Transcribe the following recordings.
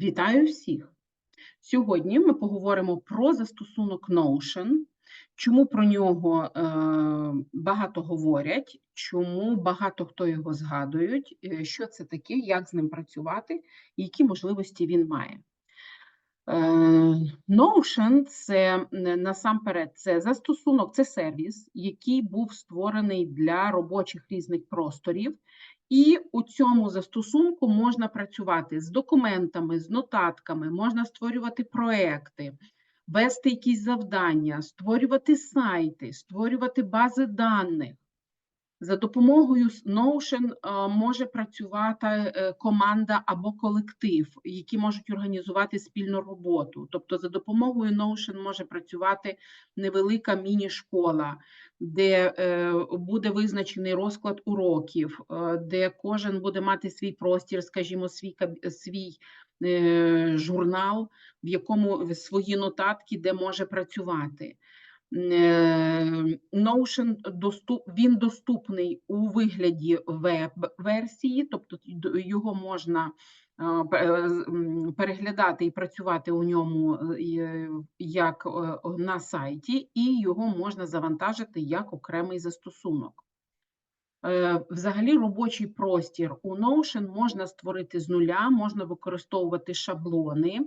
Вітаю всіх! Сьогодні ми поговоримо про застосунок Notion, чому про нього е, багато говорять, чому багато хто його згадують, е, що це таке, як з ним працювати, які можливості він має. Е, Notion це насамперед це застосунок, це сервіс, який був створений для робочих різних просторів. І у цьому застосунку можна працювати з документами, з нотатками, можна створювати проекти, вести якісь завдання, створювати сайти, створювати бази даних. За допомогою Notion е, може працювати е, команда або колектив, які можуть організувати спільну роботу. Тобто, за допомогою Notion може працювати невелика міні-школа, де е, буде визначений розклад уроків, де кожен буде мати свій простір, скажімо, свій свій журнал, в якому свої нотатки, де може працювати. Е, Notion доступ, він доступний у вигляді веб-версії, тобто його можна е, переглядати і працювати у ньому е, як на сайті, і його можна завантажити як окремий застосунок. Взагалі, робочий простір у Notion можна створити з нуля, можна використовувати шаблони.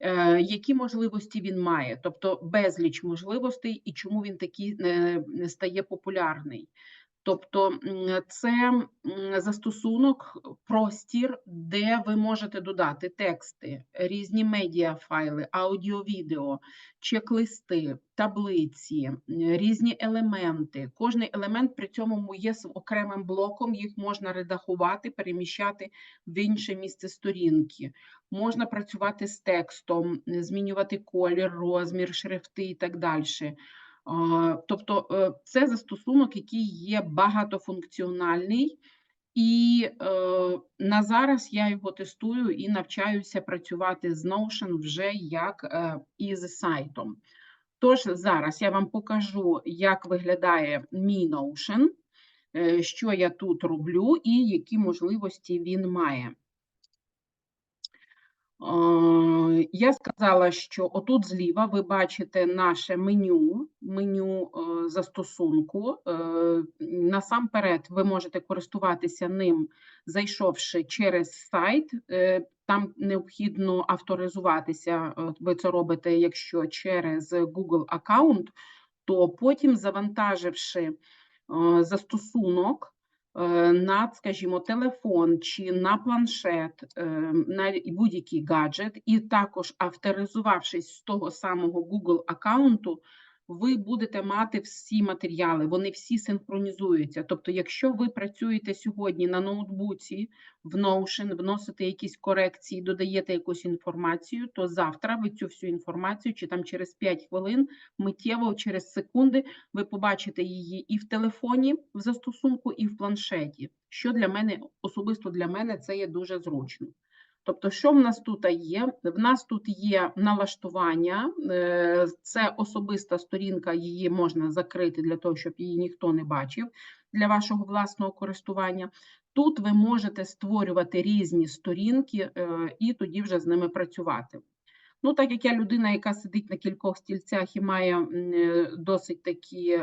Е, Які можливості він має? Тобто безліч можливостей і чому він такий е, стає популярний. Тобто це застосунок, простір, де ви можете додати тексти, різні медіафайли, аудіо-відео, чек-листи, таблиці, різні елементи. Кожний елемент при цьому є окремим блоком, їх можна редагувати, переміщати в інше місце сторінки. Можна працювати з текстом, змінювати колір, розмір, шрифти і так далі. Тобто е, це застосунок, який є багатофункціональний, і е, на зараз я його тестую і навчаюся працювати з Notion вже як е, із сайтом. Тож зараз я вам покажу, як виглядає мій Notion, що я тут роблю і які можливості він має. Е, Я сказала, що отут зліва ви бачите наше меню, меню е, застосунку. Е, Насамперед, ви можете користуватися ним, зайшовши через сайт. Там необхідно авторизуватися. Ви це робите, якщо через Google аккаунт, то потім, завантаживши застосунок, на, скажімо, телефон чи на планшет, е, на будь-який гаджет, і також авторизувавшись з того самого Google аккаунту, ви будете мати всі матеріали, вони всі синхронізуються. Тобто, якщо ви працюєте сьогодні на ноутбуці в Notion, вносите якісь корекції, додаєте якусь інформацію, то завтра ви цю всю інформацію, чи там через 5 хвилин, миттєво через секунди, ви побачите її і в телефоні в застосунку, і в планшеті. Що для мене, особисто для мене, це є дуже зручно. Тобто, що в нас тут є? В нас тут є налаштування, е, це особиста сторінка, її можна закрити для того, щоб її ніхто не бачив для вашого власного користування. Тут ви можете створювати різні сторінки е, і тоді вже з ними працювати. Ну, так як я людина, яка сидить на кількох стільцях і має е, досить такі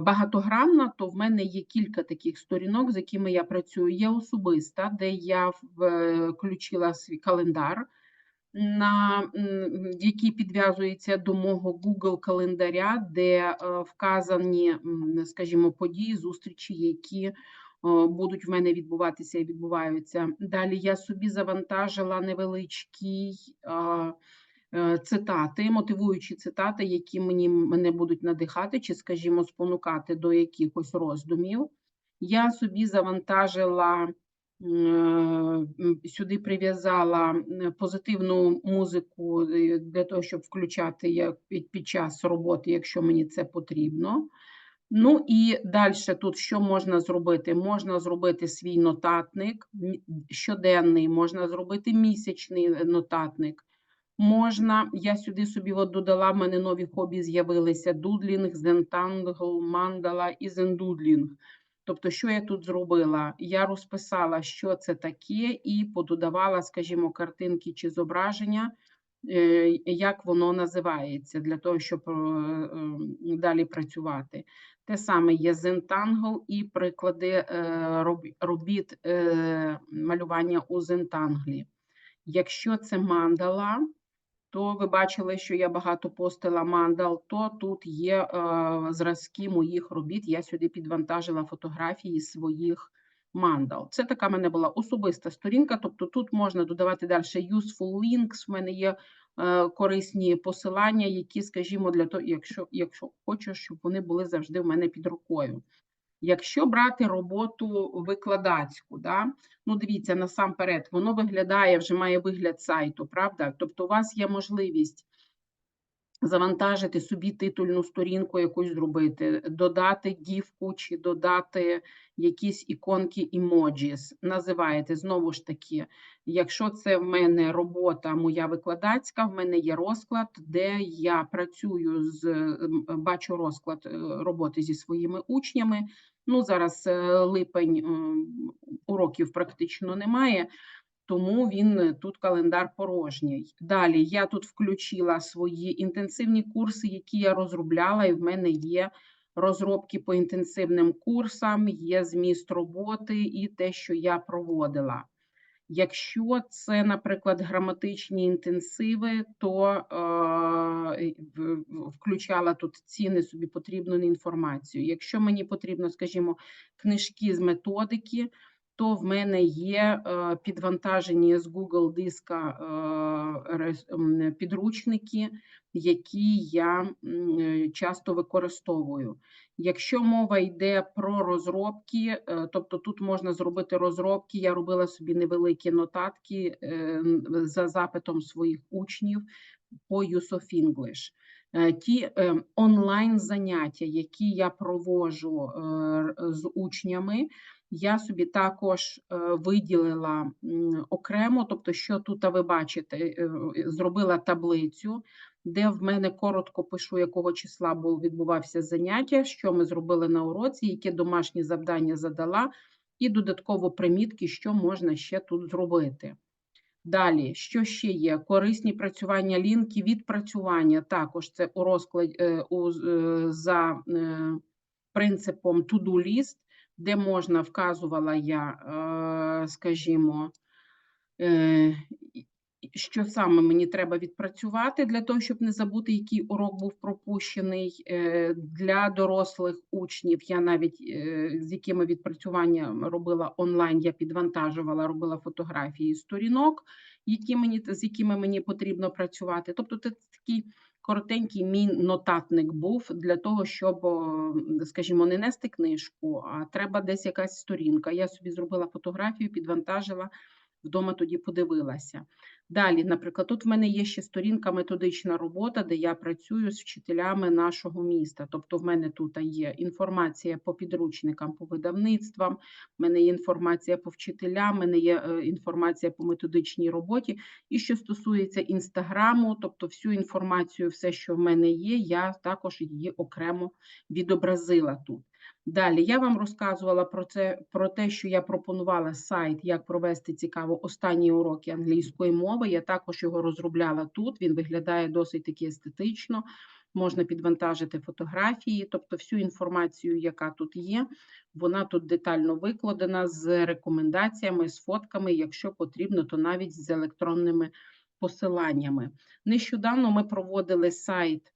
багатогранна, то в мене є кілька таких сторінок, з якими я працюю. Є особиста, де я включила свій календар, на, який підв'язується до мого Google календаря, де е, вказані, скажімо, події, зустрічі, які е, будуть в мене відбуватися і відбуваються. Далі я собі завантажила невеличкий е, цитати, мотивуючі цитати, які мені мене будуть надихати, чи, скажімо, спонукати до якихось роздумів. Я собі завантажила е, сюди прив'язала позитивну музику е, для того, щоб включати під, під час роботи, якщо мені це потрібно. Ну і далі тут що можна зробити? Можна зробити свій нотатник щоденний, можна зробити місячний е, нотатник. Можна, я сюди собі от додала, в мене нові хобі з'явилися: дудлінг, зентангл, мандала і зендудлінг. Тобто, що я тут зробила? Я розписала, що це таке, і пододавала, скажімо, картинки чи зображення, е, як воно називається, для того, щоб е, ем, далі працювати. Те саме є Zentangle і приклади е, робіт е, малювання у Zentangle. Якщо це мандала, то ви бачили, що я багато постила мандал, то тут є е, зразки моїх робіт. Я сюди підвантажила фотографії своїх мандал. Це така в мене була особиста сторінка, тобто тут можна додавати далі useful links, в мене є е, корисні посилання, які, скажімо, для того, якщо, якщо хочу, щоб вони були завжди в мене під рукою. Якщо брати роботу викладацьку, да, ну дивіться, насамперед, воно виглядає, вже має вигляд сайту, правда? Тобто, у вас є можливість завантажити собі титульну сторінку якусь зробити, додати гіфку чи додати якісь іконки емоджіс. Називаєте знову ж таки, якщо це в мене робота моя викладацька, в мене є розклад, де я працюю з бачу розклад е, роботи зі своїми учнями. Ну, зараз е, липень уроків практично немає, тому він е, тут календар порожній. Далі я тут включила свої інтенсивні курси, які я розробляла, і в мене є розробки по інтенсивним курсам, є зміст роботи і те, що я проводила. Якщо це, наприклад, граматичні інтенсиви, то е, включала тут ціни собі потрібну інформацію. Якщо мені потрібно, скажімо, книжки з методики, то в мене є е, підвантажені з Google диска е, підручники, які я е, часто використовую. Якщо мова йде про розробки, тобто тут можна зробити розробки, я робила собі невеликі нотатки за запитом своїх учнів по Use of English. Ті онлайн заняття, які я проводжу е, з учнями, я собі також е, виділила окремо, тобто, що тут ви бачите, е, зробила таблицю, де в мене коротко пишу, якого числа був відбувався заняття, що ми зробили на уроці, які домашні завдання задала, і додатково примітки, що можна ще тут зробити. Далі, що ще є? Корисні працювання лінки, відпрацювання також це у розкладі е, у, е, за е, принципом to-do list, де можна вказувала я, е, скажімо, е, що саме мені треба відпрацювати для того, щоб не забути, який урок був пропущений. Е, Для дорослих учнів я навіть з якими відпрацювання робила онлайн, я підвантажувала, робила фотографії сторінок, які мені з якими мені потрібно працювати. Тобто, це такий коротенький мій нотатник був для того, щоб, скажімо, не нести книжку, а треба десь якась сторінка. Я собі зробила фотографію, підвантажила. Вдома тоді подивилася. Далі, наприклад, тут в мене є ще сторінка методична робота, де я працюю з вчителями нашого міста. Тобто, в мене тут є інформація по підручникам, по видавництвам, в мене є інформація по вчителям, в мене є е, інформація по методичній роботі. І що стосується інстаграму, тобто всю інформацію, все, що в мене є, я також її окремо відобразила тут. Далі я вам розказувала про це про те, що я пропонувала сайт, як провести цікаво останні уроки англійської мови. Я також його розробляла тут. Він виглядає досить таки естетично. Можна підвантажити фотографії, тобто всю інформацію, яка тут є, вона тут детально викладена з рекомендаціями, з фотками. Якщо потрібно, то навіть з електронними посиланнями. Нещодавно ми проводили сайт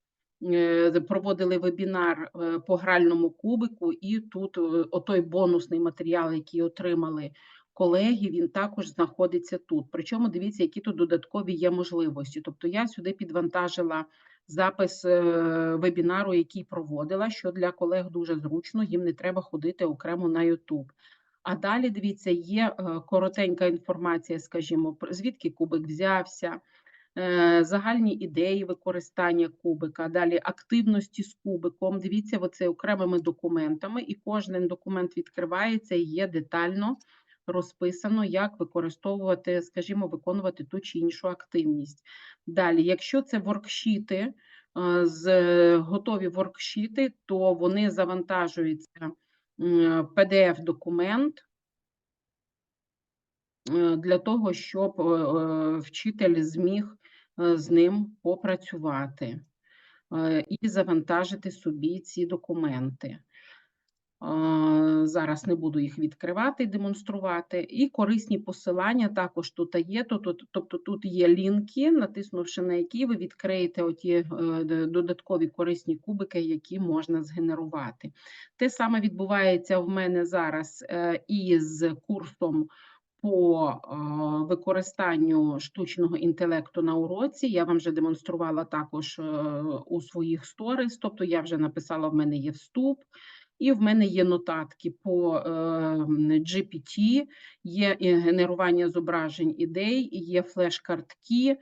проводили вебінар е, по гральному кубику, і тут е, отой бонусний матеріал, який отримали колеги, він також знаходиться тут. Причому дивіться, які тут додаткові є можливості. Тобто я сюди підвантажила запис е, вебінару, який проводила, що для колег дуже зручно, їм не треба ходити окремо на YouTube. А далі дивіться, є е, коротенька інформація, скажімо, звідки кубик взявся, е, загальні ідеї використання кубика, далі активності з кубиком. Дивіться, оце окремими документами, і кожен документ відкривається і є детально розписано, як використовувати, скажімо, виконувати ту чи іншу активність. Далі, якщо це воркшіти, е, з готові воркшіти, то вони завантажуються PDF-документ е, для того, щоб е, е, вчитель зміг з ним попрацювати і завантажити собі ці документи. Зараз не буду їх відкривати і демонструвати. І корисні посилання також тут є. Тобто тут є лінки, натиснувши на які ви відкриєте оті е, додаткові корисні кубики, які можна згенерувати. Те саме відбувається в мене зараз е, із курсом. По е, використанню штучного інтелекту на уроці я вам вже демонструвала також у своїх сторіс, тобто я вже написала: в мене є вступ, і в мене є нотатки по GPT, є генерування зображень ідей, є флеш-картки.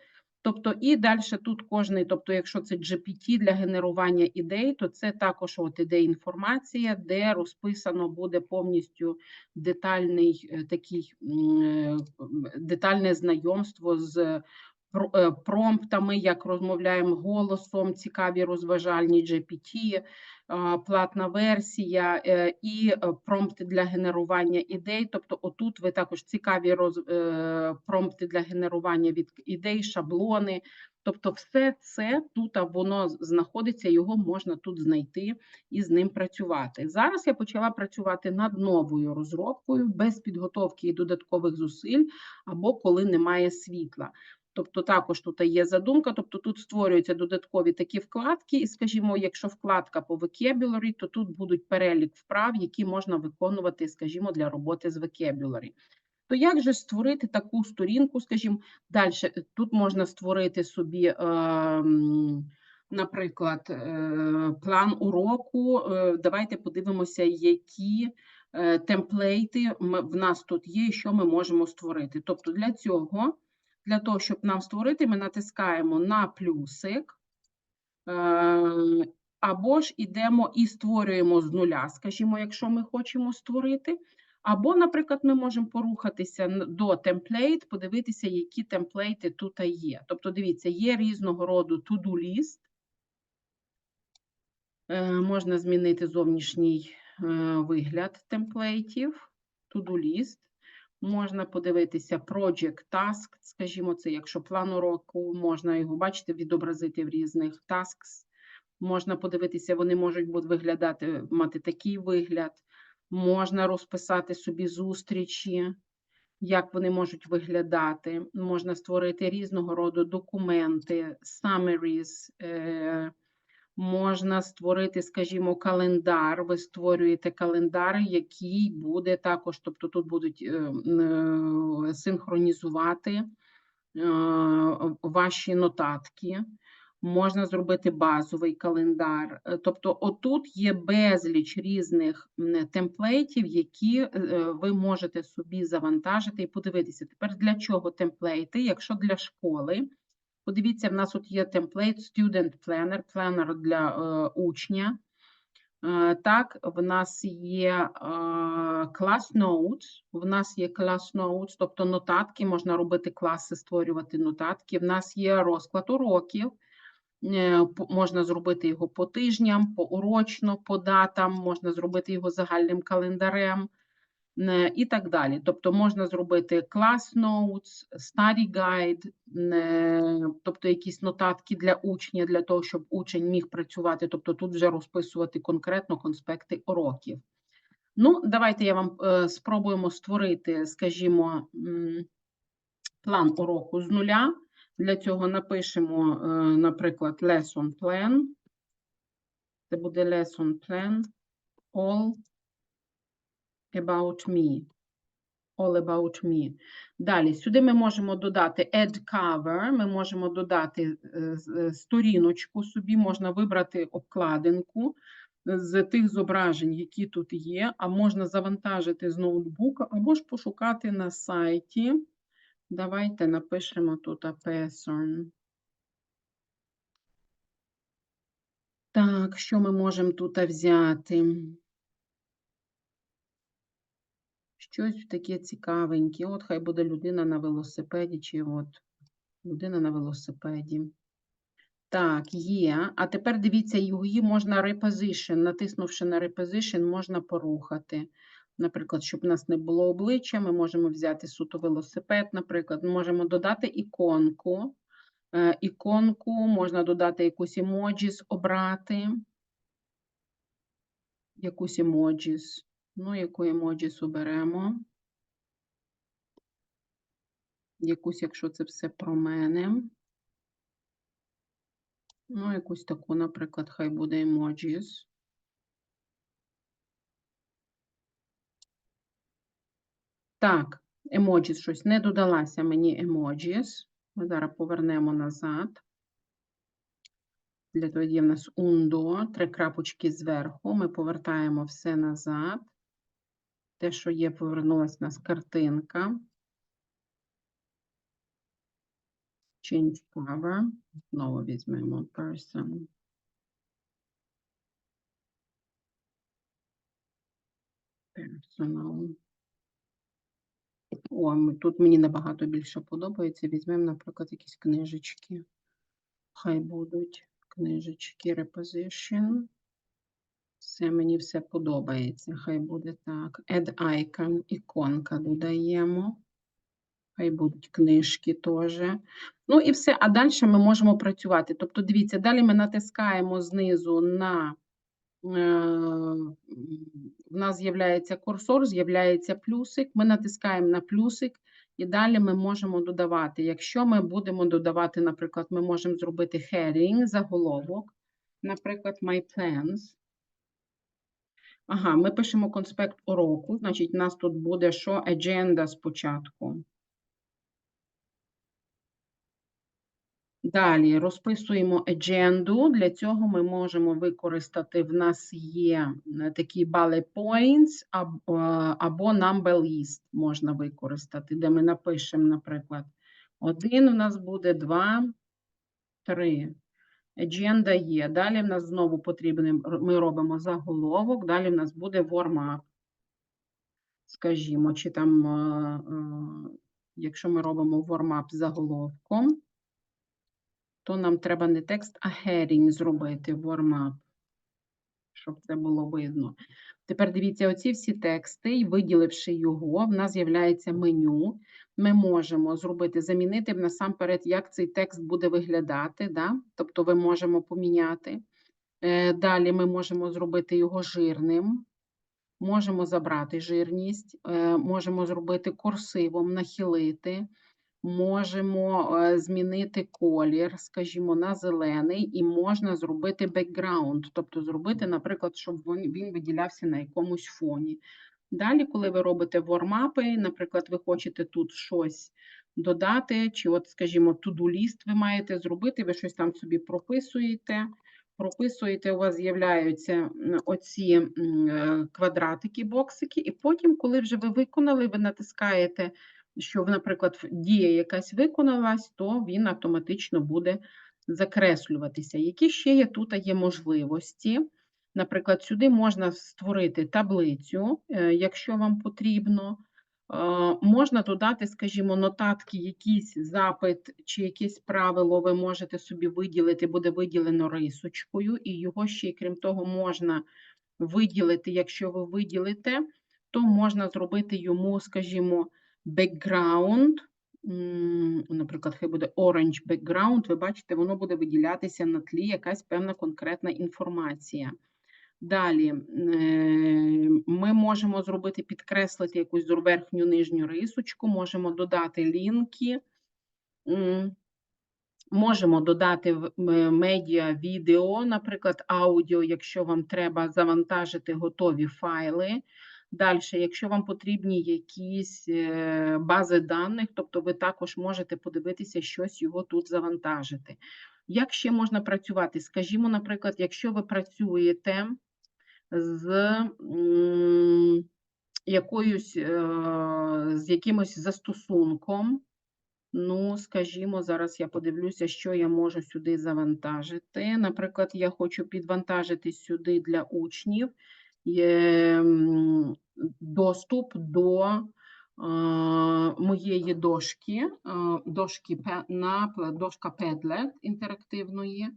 Тобто, і далі тут кожний, тобто, якщо це GPT для генерування ідей, то це також от іде інформація, де розписано буде повністю детальний е, такий е, детальне знайомство з е, промптами, як розмовляємо голосом, цікаві розважальні GPT, платна версія е, і е, промпти для генерування ідей. Тобто, отут ви також цікаві роз... Е, промпти для генерування від ідей, шаблони. Тобто, все це тут воно знаходиться, його можна тут знайти і з ним працювати. Зараз я почала працювати над новою розробкою без підготовки і додаткових зусиль, або коли немає світла. Тобто також тут є задумка, тобто тут створюються додаткові такі вкладки, і, скажімо, якщо вкладка по vocabulary, то тут будуть перелік вправ, які можна виконувати, скажімо, для роботи з vocabulary. То як же створити таку сторінку, скажімо, далі тут можна створити собі, ем, наприклад, е, план уроку. Е, давайте подивимося, які е, темплейти в нас тут є, і що ми можемо створити. Тобто для цього. Для того, щоб нам створити, ми натискаємо на плюсик, е, або ж йдемо і створюємо з нуля, скажімо, якщо ми хочемо створити. Або, наприклад, ми можемо порухатися до темплейт, подивитися, які темплейти тут є. Тобто, дивіться, є різного роду to-do list. Е, можна змінити зовнішній е, вигляд темплейтів, to-do list. Можна подивитися Project Task, скажімо, це якщо план уроку, можна його бачити, відобразити в різних tasks. Можна подивитися, вони можуть бути виглядати, мати такий вигляд. Можна розписати собі зустрічі, як вони можуть виглядати. Можна створити різного роду документи, summaries, е, Можна створити, скажімо, календар. Ви створюєте календар, який буде також, тобто тут будуть е, е, синхронізувати е, ваші нотатки. Можна зробити базовий календар. Тобто, отут є безліч різних темплейтів, які ви можете собі завантажити і подивитися. Тепер для чого темплейти? Якщо для школи. Подивіться, в нас тут є темплейт Student Planner, планер для е, учня. Е, так, в нас є е, Class Notes, в нас є Class Notes, тобто нотатки, можна робити класи, створювати нотатки. В нас є розклад уроків, е, можна зробити його по тижням, по урочно, по датам, можна зробити його загальним календарем і так далі. Тобто можна зробити class notes, study guide, тобто якісь нотатки для учня, для того, щоб учень міг працювати, тобто тут вже розписувати конкретно конспекти уроків. Ну, давайте я вам е, спробуємо створити, скажімо, план уроку з нуля. Для цього напишемо, е, наприклад, lesson plan. Це буде lesson plan all about me. All about me. Далі, сюди ми можемо додати add cover, ми можемо додати е, е, сторіночку собі, можна вибрати обкладинку з тих зображень, які тут є, а можна завантажити з ноутбука, або ж пошукати на сайті. Давайте напишемо тут person. Так, що ми можемо тут взяти? Щось таке цікавеньке. От хай буде людина на велосипеді, чи от людина на велосипеді. Так, є. А тепер дивіться, її можна reposition. Натиснувши на reposition, можна порухати. Наприклад, щоб у нас не було обличчя, ми можемо взяти суто велосипед, наприклад, можемо додати іконку. Е, Іконку, можна додати якусь емоджіс, обрати. Якусь емоджіс. Ну, яку емоджіс оберемо. Якусь, якщо це все про мене. Ну, якусь таку, наприклад, хай буде емоджіс. Так, емоджіс щось не додалася мені емоджіс. Ми зараз повернемо назад. Для того є в нас ундо, три крапочки зверху. Ми повертаємо все назад. Те, що є, повернулася в нас картинка. Change cover. Знову візьмемо person. Personal. О, тут мені набагато більше подобається. Візьмемо, наприклад, якісь книжечки. Хай будуть книжечки reposition. Все, мені все подобається. Хай буде так. Add icon, іконка додаємо. Хай будуть книжки теж. Ну і все. А далі ми можемо працювати. Тобто, дивіться, далі ми натискаємо знизу на. е, В нас з'являється курсор, з'являється плюсик. Ми натискаємо на плюсик, і далі ми можемо додавати. Якщо ми будемо додавати, наприклад, ми можемо зробити heading, заголовок, наприклад, My plans. Ага, ми пишемо конспект уроку, значить, у нас тут буде що? Agenda спочатку. Далі розписуємо адженду. Для цього ми можемо використати, в нас є е, такі bullet points або, або number list можна використати, де ми напишемо, наприклад, один у нас буде, два, три. Адженда є. Далі в нас знову потрібен, ми робимо заголовок, далі в нас буде warm-up. Скажімо, чи там, е, е, якщо ми робимо warm-up заголовком, то нам треба не текст, а heading зробити warm-up, щоб це було видно. Тепер дивіться, оці всі тексти, і виділивши його, в нас з'являється меню. Ми можемо зробити, замінити насамперед, як цей текст буде виглядати. Да? Тобто ми можемо поміняти. Е, Далі ми можемо зробити його жирним. Можемо забрати жирність, е, можемо зробити курсивом, нахилити, можемо е, змінити колір, скажімо, на зелений, і можна зробити бекграунд, тобто зробити, наприклад, щоб він виділявся на якомусь фоні. Далі, коли ви робите вормапи, наприклад, ви хочете тут щось додати, чи, от, скажімо, туду-ліст ви маєте зробити, ви щось там собі прописуєте. Прописуєте, у вас з'являються оці е, квадратики, боксики, і потім, коли вже ви виконали, ви натискаєте, що, наприклад, дія якась виконалась, то він автоматично буде закреслюватися. Які ще є тут є можливості? Наприклад, сюди можна створити таблицю, е, якщо вам потрібно. Е, Можна додати, скажімо, нотатки, якийсь запит чи якесь правило ви можете собі виділити, буде виділено рисочкою, і його ще, крім того, можна виділити. Якщо ви виділите, то можна зробити йому, скажімо, background, наприклад, хай буде orange background, ви бачите, воно буде виділятися на тлі якась певна конкретна інформація. Далі е, ми можемо зробити, підкреслити якусь верхню нижню рисочку, можемо додати лінки, можемо додати медіа, відео, наприклад, аудіо, якщо вам треба завантажити готові файли. Далі, якщо вам потрібні якісь е, бази даних, тобто ви також можете подивитися щось його тут завантажити. Як ще можна працювати? Скажімо, наприклад, якщо ви працюєте з якоюсь, е, з якимось застосунком. Ну, скажімо, зараз я подивлюся, що я можу сюди завантажити. Наприклад, я хочу підвантажити сюди для учнів доступ до моєї дошки, дошки на дошка Padlet інтерактивної.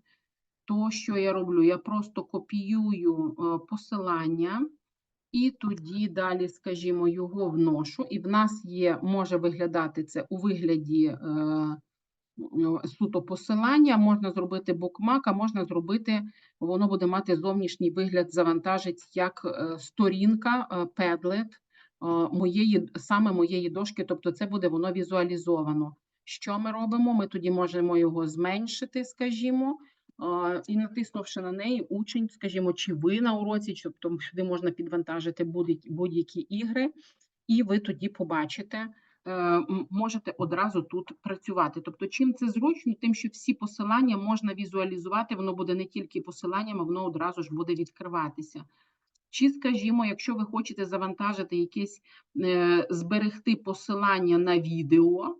То, що я роблю? Я просто копіюю посилання і тоді далі, скажімо, його вношу. І в нас є, може виглядати це у вигляді е, суто посилання, можна зробити букмак, а можна зробити, воно буде мати зовнішній вигляд, завантажить як е, сторінка, е, Padlet моєї, саме моєї дошки, тобто це буде воно візуалізовано. Що ми робимо? Ми тоді можемо його зменшити, скажімо, і натиснувши на неї, учень, скажімо, чи ви на уроці, чи тобто сюди можна підвантажити будь-які ігри, і ви тоді побачите, е, можете одразу тут працювати. Тобто, чим це зручно, тим, що всі посилання можна візуалізувати, воно буде не тільки посиланнями, воно одразу ж буде відкриватися. Чи, скажімо, якщо ви хочете завантажити якесь е, зберегти посилання на відео,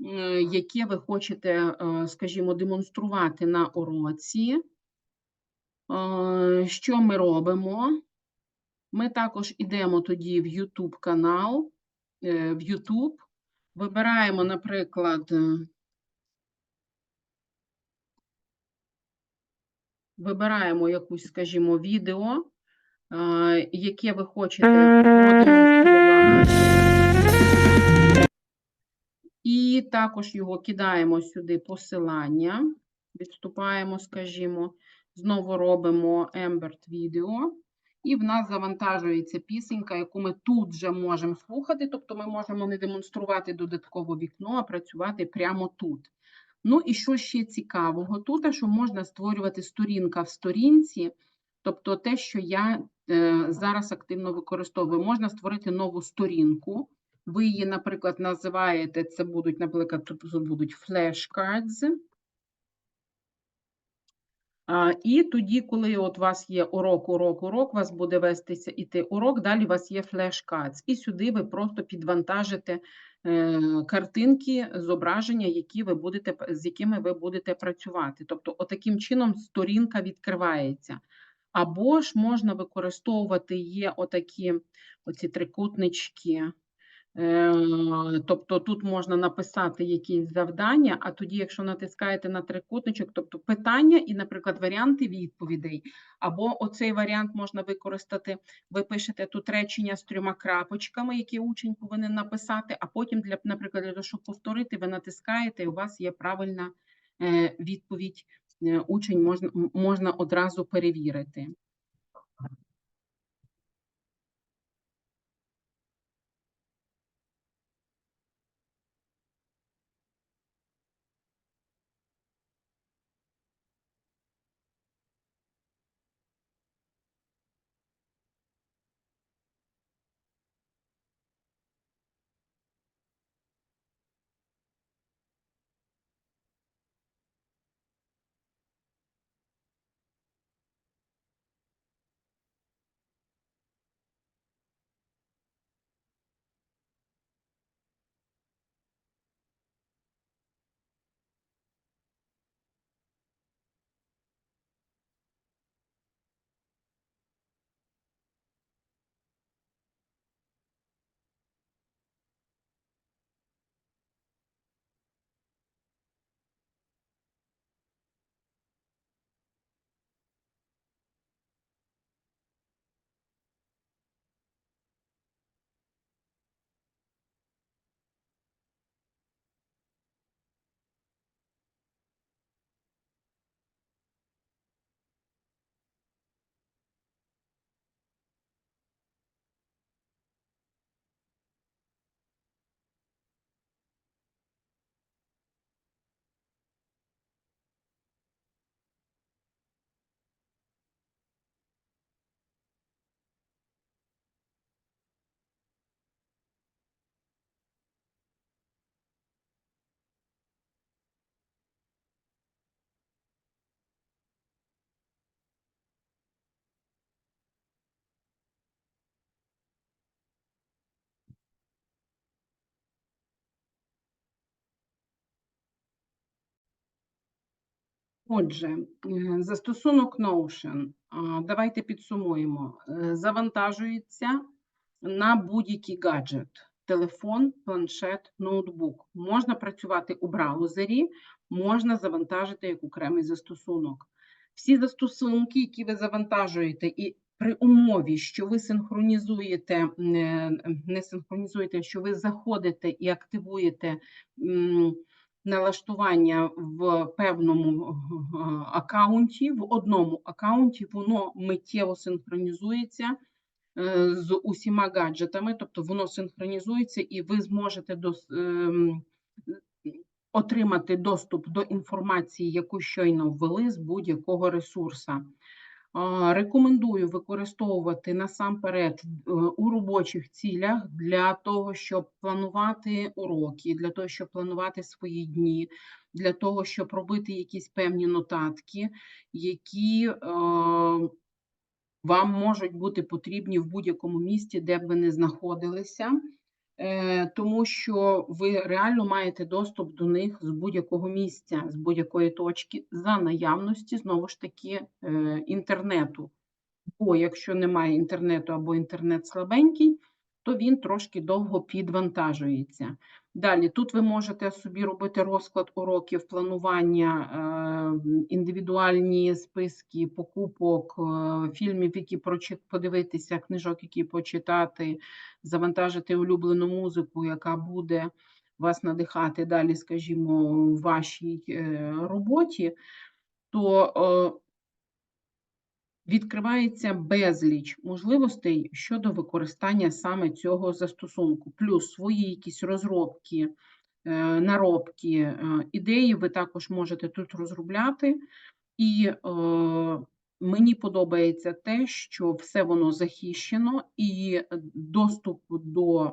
Е, яке ви хочете, е, скажімо, демонструвати на уроці. Е, що ми робимо? Ми також йдемо тоді в YouTube канал, в YouTube, вибираємо, наприклад, вибираємо якусь, скажімо, відео, яке ви хочете. І також його кидаємо сюди посилання, відступаємо, скажімо, знову робимо Embed Video, і в нас завантажується пісенька, яку ми тут же можемо слухати, тобто ми можемо не демонструвати додатково вікно, а працювати прямо тут. Ну і що ще цікавого тут, що можна створювати сторінка в сторінці, тобто те, що я е, зараз активно використовую, можна створити нову сторінку. Ви її, наприклад, називаєте, це будуть, наприклад, тут будуть flashcards. І тоді, коли от у вас є урок, урок, урок, у вас буде вестися іти урок, далі у вас є flashcards. І сюди ви просто підвантажите е, картинки, зображення, які ви будете, з якими ви будете працювати. Тобто, отаким чином сторінка відкривається. Або ж можна використовувати є отакі оці трикутнички. Е, тобто тут можна написати якісь завдання, а тоді, якщо натискаєте на трикутничок, тобто питання і, наприклад, варіанти відповідей, або оцей варіант можна використати, ви пишете тут речення з трьома крапочками, які учень повинен написати, а потім, для, наприклад, для того, щоб повторити, ви натискаєте, і у вас є правильна е, відповідь. Е, учень можна, можна одразу перевірити. Отже, е, застосунок Notion, давайте підсумуємо, е, завантажується на будь-який гаджет. телефон, планшет, ноутбук. Можна працювати у браузері, можна завантажити як окремий застосунок. Всі застосунки, які ви завантажуєте, і при умові, що ви синхронізуєте, не, не синхронізуєте, що ви заходите і активуєте налаштування в певному е, аккаунті, в одному аккаунті, воно миттєво синхронізується е, з усіма гаджетами, тобто воно синхронізується, і ви зможете дос, ем, отримати доступ до інформації, яку щойно ввели з будь-якого ресурса. Рекомендую використовувати насамперед е, у робочих цілях для того, щоб планувати уроки, для того, щоб планувати свої дні, для того, щоб робити якісь певні нотатки, які е, вам можуть бути потрібні в будь-якому місті, де б ви не знаходилися. Е, тому що ви реально маєте доступ до них з будь-якого місця, з будь-якої точки, за наявності знову ж таки е, інтернету. Бо якщо немає інтернету або інтернет слабенький, то він трошки довго підвантажується. Далі тут ви можете собі робити розклад уроків, планування, е, індивідуальні списки покупок, е, фільмів, які подивитися, книжок, які почитати, завантажити улюблену музику, яка буде вас надихати далі, скажімо, в вашій е, роботі. то відкривається безліч можливостей щодо використання саме цього застосунку, плюс свої якісь розробки, е, наробки, е, ідеї ви також можете тут розробляти. І е, мені подобається те, що все воно захищено, і доступ до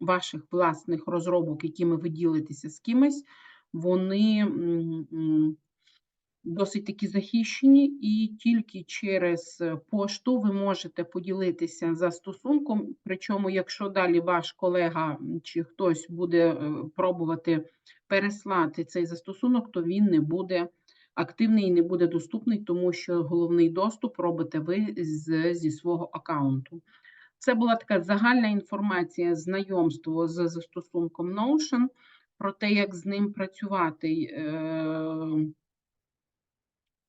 ваших власних розробок, якими ви ділитеся з кимось, вони досить такі захищені, і тільки через е, пошту ви можете поділитися застосунком. Причому, якщо далі ваш колега чи хтось буде е, пробувати переслати цей застосунок, то він не буде активний і не буде доступний, тому що головний доступ робите ви з, зі свого аккаунту. Це була така загальна інформація, знайомство з застосунком Notion, про те, як з ним працювати.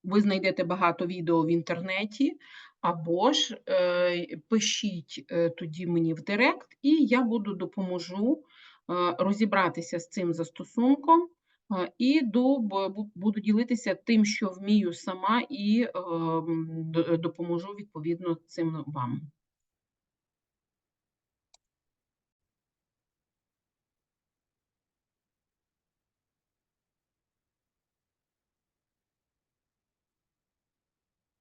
Ви знайдете багато відео в інтернеті, або ж е, пишіть е, тоді мені в Директ, і я буду допоможу е, розібратися з цим застосунком. І буду ділитися тим, що вмію сама, і допоможу відповідно цим вам.